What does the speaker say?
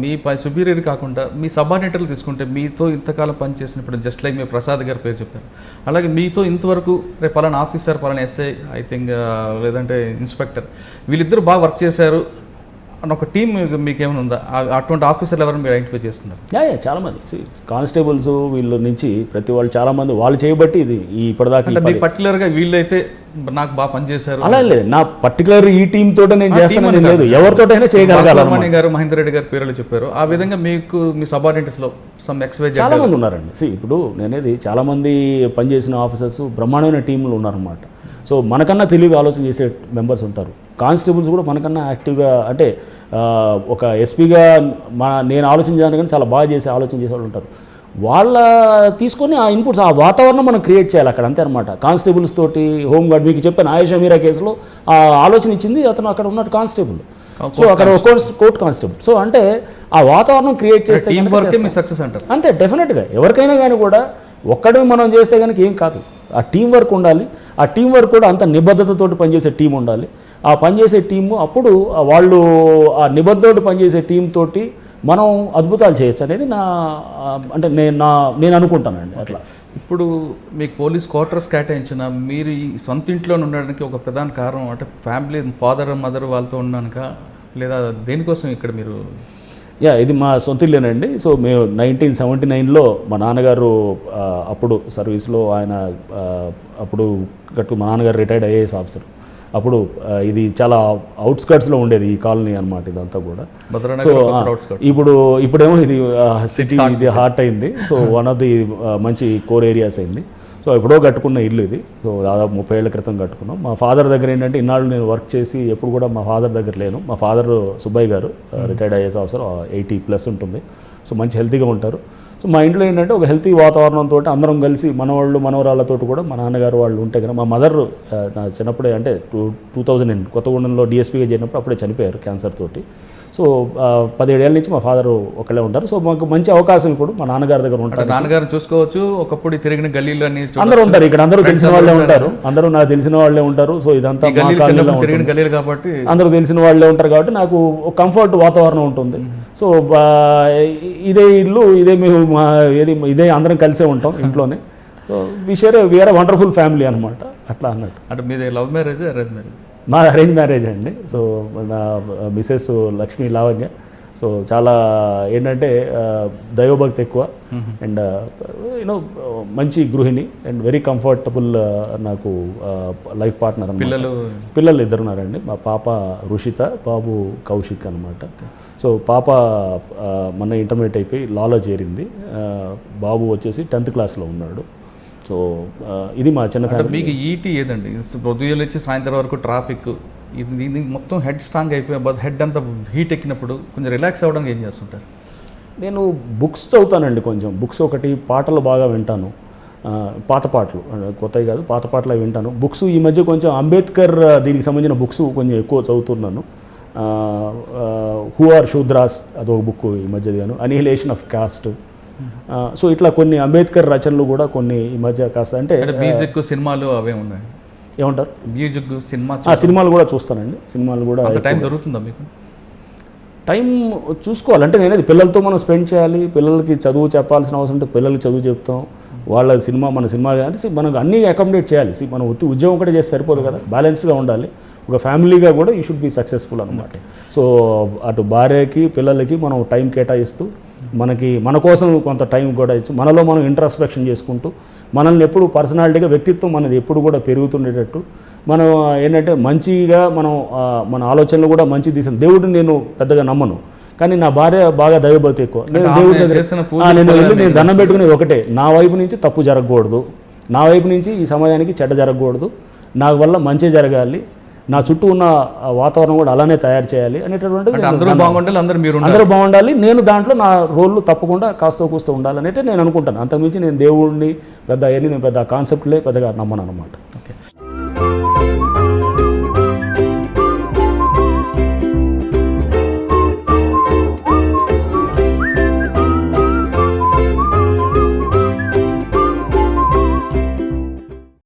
మీ పై superior కాకుండా మీ సబార్డినేటర్లు తీసుకుంటే మీతో ఇంతకాలం పనిచేసినప్పుడు జస్ట్ లైక్ మీ ప్రసాద్ గారి పేరు చెప్పారు. అలాగే మీతో ఇంతవరకు రేపు పలానా ఆఫీసర్ పలానా ఎస్ఐ ఐ థింక్ లేదంటే ఇన్స్పెక్టర్ వీళ్ళిద్దరు బాగా వర్క్ చేశారు అని ఒక టీం మీకు ఏమైనా ఉందా? అటువంటి ఆఫీసర్లు ఎవరైనా మీరు ఐడెంటిఫై చేస్తున్నారు యా యా చాలామంది కానిస్టేబుల్స్ వీళ్ళ నుంచి ప్రతి వాళ్ళు చాలామంది వాళ్ళు చేయబట్టి ఇది ఈ ఇప్పటిదాకా పర్టికులర్గా వీళ్ళైతే నాకు బాగా పనిచేశారు. అలా లేదు. నా పర్టికులర్ ఈ టీం తోటే నేను చేస్తానని లేదు. ఎవరితోటైనా చేయగలగాలి గారు మహేందర్ రెడ్డి గారి పేర్లు చెప్పారు. ఆ విధంగా మీకు మీ సబార్డినేటర్స్లో సమ్ ఎక్స్వైజ్ చాలా మంది ఉన్నారండి. సి ఇప్పుడు నేనేది చాలా మంది పనిచేసిన ఆఫీసర్స్ బ్రహ్మాండమైన టీంలు ఉన్నారన్నమాట. సో మనకన్నా తెలివిగా ఆలోచన చేసే మెంబర్స్ ఉంటారు. కానిస్టేబుల్స్ కూడా మనకన్నా యాక్టివ్గా అంటే ఒక ఎస్పీగా మా నేను ఆలోచించాను కానీ చాలా బాగా చేసే ఆలోచన చేసే వాళ్ళు ఉంటారు. వాళ్ళ తీసుకొని ఆ ఇన్పుట్స్ ఆ వాతావరణం మనం క్రియేట్ చేయాలి అక్కడ అంతే అనమాట కానిస్టేబుల్స్ తోటి హోమ్ గార్డ్ మీకు చెప్పాను ఆయేషా మీరా కేసులో ఆ ఆలోచన ఇచ్చింది అతను అక్కడ ఉన్నట్టు కానిస్టేబుల్ సో అక్కడ కోర్ట్ కానిస్టేబుల్ సో అంటే ఆ వాతావరణం క్రియేట్ చేస్తే సక్సెస్ అంటారు. అంతే డెఫినెట్గా ఎవరికైనా కానీ కూడా ఒక్కడే మనం చేస్తే కనుక ఏం కాదు. ఆ టీం వర్క్ ఉండాలి. ఆ టీం వర్క్ కూడా అంత నిబద్ధతతోటి పనిచేసే టీం ఉండాలి. ఆ పనిచేసే టీము అప్పుడు వాళ్ళు ఆ నిబద్ధతోటి పనిచేసే టీం తోటి మనం అద్భుతాలు చేయొచ్చు అనేది నా అంటే నేను నా నేను అనుకుంటానండి అట్లా. ఇప్పుడు మీకు పోలీస్ క్వార్టర్స్ కేటాయించిన మీరు ఈ సొంత ఇంట్లోనే ఉండడానికి ఒక ప్రధాన కారణం అంటే ఫ్యామిలీ ఫాదర్ మదర్ వాళ్ళతో ఉన్నానుక లేదా దేనికోసం ఇక్కడ మీరు? యా ఇది మా సొంత ఇల్లేనండి. సో మేము నైన్టీన్ సెవెంటీ నైన్లో మా నాన్నగారు అప్పుడు సర్వీస్లో ఆయన అప్పుడు కట్టు మా నాన్నగారు రిటైర్డ్ ఐఏఎస్ ఆఫీసర్. అప్పుడు ఇది చాలా అవుట్స్కట్స్లో ఉండేది ఈ కాలనీ అనమాట ఇదంతా కూడా. సో. ఇప్పుడు ఇప్పుడేమో ఇది సిటీ ఇది హార్ట్ అయింది. సో వన్ ఆఫ్ ది మంచి కోర్ ఏరియాస్ అయింది. సో ఎప్పుడో కట్టుకున్న ఇల్లు ఇది. సో దాదాపు ముప్పై ఏళ్ళ క్రితం కట్టుకున్నాం. మా ఫాదర్ దగ్గర ఏంటంటే ఇన్నాళ్ళు నేను వర్క్ చేసి ఎప్పుడు కూడా మా ఫాదర్ దగ్గర లేను. మా father Subbayya garu retired IAS officer eighty plus ఉంటుంది. సో మంచి హెల్తీగా ఉంటారు. సో మా ఇంట్లో ఏంటంటే ఒక హెల్తీ వాతావరణంతో అందరం కలిసి మనవాళ్ళు మనవరాళ్ళతో కూడా మా నాన్నగారు వాళ్ళు ఉంటే కదా మా మదర్ నా చిన్నప్పుడే అంటే టూ టూ థౌజండ్ ఎయిట్ కొత్తగూడెంలో డిఎస్పీగా చేరినప్పుడు అప్పుడే చనిపోయారు క్యాన్సర్ తోటి. సో పదిహేడేళ్ళ నుంచి మా ఫాదర్ ఒకళ్ళే ఉంటారు. సో మాకు మంచి అవకాశం ఇప్పుడు మా నాన్నగారి దగ్గర ఉంటారు అంటే నాన్నగారిని చూసుకోవచ్చు ఒకప్పుడు తిరిగిన గల్లీలు. అందరూ ఉంటారు. ఇక్కడ అందరూ తెలిసిన వాళ్ళే ఉంటారు. అందరూ నాకు తెలిసిన వాళ్ళే ఉంటారు. సో ఇదంతా తిరిగిన గల్లీలు కాబట్టి అందరూ తెలిసిన వాళ్ళే ఉంటారు కాబట్టి నాకు ఒక కంఫర్ట్ వాతావరణం ఉంటుంది. సో ఇదే ఇల్లు ఇదే మేము ఏది ఇదే అందరం కలిసే ఉంటాం ఇంట్లోనే. So we share we are wonderful family అనమాట అట్లా అన్నట్టు. అంటే మీది లవ్ మ్యారేజ్ అరేంజ్ మ్యారేజ్? మా అరేంజ్ మ్యారేజ్ అండి. సో నా మిసెస్ లక్ష్మీ లావణ్య. సో చాలా ఏంటంటే దైవభక్తి ఎక్కువ. అండ్ యూనో మంచి గృహిణి. అండ్ వెరీ కంఫర్టబుల్ నాకు లైఫ్ పార్ట్నర్ పిల్లలు? పిల్లలు ఇద్దరు ఉన్నారండి. మా పాప రుషిత బాబు కౌశిక్ అనమాట సో పాప మొన్న ఇంటర్మీడియట్ అయిపోయి లాలో చేరింది. బాబు వచ్చేసి టెన్త్ క్లాస్లో ఉన్నాడు. సో ఇది మా చిన్న మీకు ఈటీ ఏదండి? ఉదయం నుంచి సాయంత్రం వరకు ట్రాఫిక్. ఇది మొత్తం హెడ్ స్ట్రాంగ్ అయిపోయి హెడ్ అంతా హీట్ ఎక్కినప్పుడు కొంచెం రిలాక్స్ అవ్వడానికి ఏం చేస్తుంటారు? నేను బుక్స్ చదువుతానండి కొంచెం. బుక్స్ ఒకటి పాటలు బాగా వింటాను. పాత పాటలు. కొత్తవి కాదు పాత పాటలు అవి వింటాను. బుక్స్ ఈ మధ్య కొంచెం అంబేద్కర్ దీనికి సంబంధించిన బుక్స్ కొంచెం ఎక్కువ చదువుతున్నాను. హూ ఆర్ శూద్రాస్ అదొక బుక్ ఈ మధ్య చదివాను. అనిహిలేషన్ ఆఫ్ కాస్ట్ సో ఇట్లా కొన్ని అంబేద్కర్ రచనలు కూడా కొన్ని ఈ మధ్య కాస్త అంటే మ్యూజిక్ సినిమాలు అవే ఉన్నాయి. ఏమంటారు? మ్యూజిక్ సినిమా ఆ సినిమాలు కూడా చూస్తానండి. సినిమాలు కూడా టైం దొరుకుతుందా మీకు? టైం చూసుకోవాలి. అంటే నేనేది పిల్లలతో మనం స్పెండ్ చేయాలి. పిల్లలకి చదువు చెప్పాల్సిన అవసరం ఉంటే పిల్లలకి చదువు చెప్తాం. వాళ్ళ సినిమా మన సినిమా అంటే మనకు అన్నీ అకామిడేట్ చేయాలి. మనం ఉత్తి ఉద్యోగం కూడా చేస్తే సరిపోదు కదా. బ్యాలెన్స్గా ఉండాలి. ఒక ఫ్యామిలీగా కూడా యూ షుడ్ బి సక్సెస్ఫుల్ అనమాట సో అటు భార్యకి పిల్లలకి మనం టైం కేటాయిస్తూ మనకి మన కోసం కొంత టైం కూడా ఇచ్చు. మనలో మనం ఇంట్రాస్పెక్షన్ చేసుకుంటూ మనల్ని ఎప్పుడు పర్సనాలిటీగా వ్యక్తిత్వం మనది ఎప్పుడు కూడా పెరుగుతుండేటట్టు మనం ఏంటంటే మంచిగా మనం మన ఆలోచనలు కూడా మంచి తీసాను దేవుడిని నేను పెద్దగా నమ్మను. కానీ నా భార్య బాగా దైవభక్తి ఎక్కువ. నేను దేవుడి దగ్గర నేను వెళ్ళి నేను దండం పెట్టుకునేది ఒకటే. నా వైపు నుంచి తప్పు జరగకూడదు. నా వైపు నుంచి ఈ సమాజానికి చెడ్డ జరగకూడదు. నా వల్ల మంచి జరగాలి. నా చుట్టూ ఉన్న వాతావరణం కూడా అలానే తయారు చేయాలి నేను అందరూ బాగుండాలి అందరూ మీరు అందరూ బాగుండాలి. నేను దాంట్లో నా రోల్ తప్పకుండా కాస్త కూస్తూ ఉండాలనేది నేను అనుకుంటాను. అంతకుమించి నేను దేవుడిని పెద్ద అవన్నీ నేను పెద్ద కాన్సెప్ట్లే పెద్దగా నమ్మను అనమాట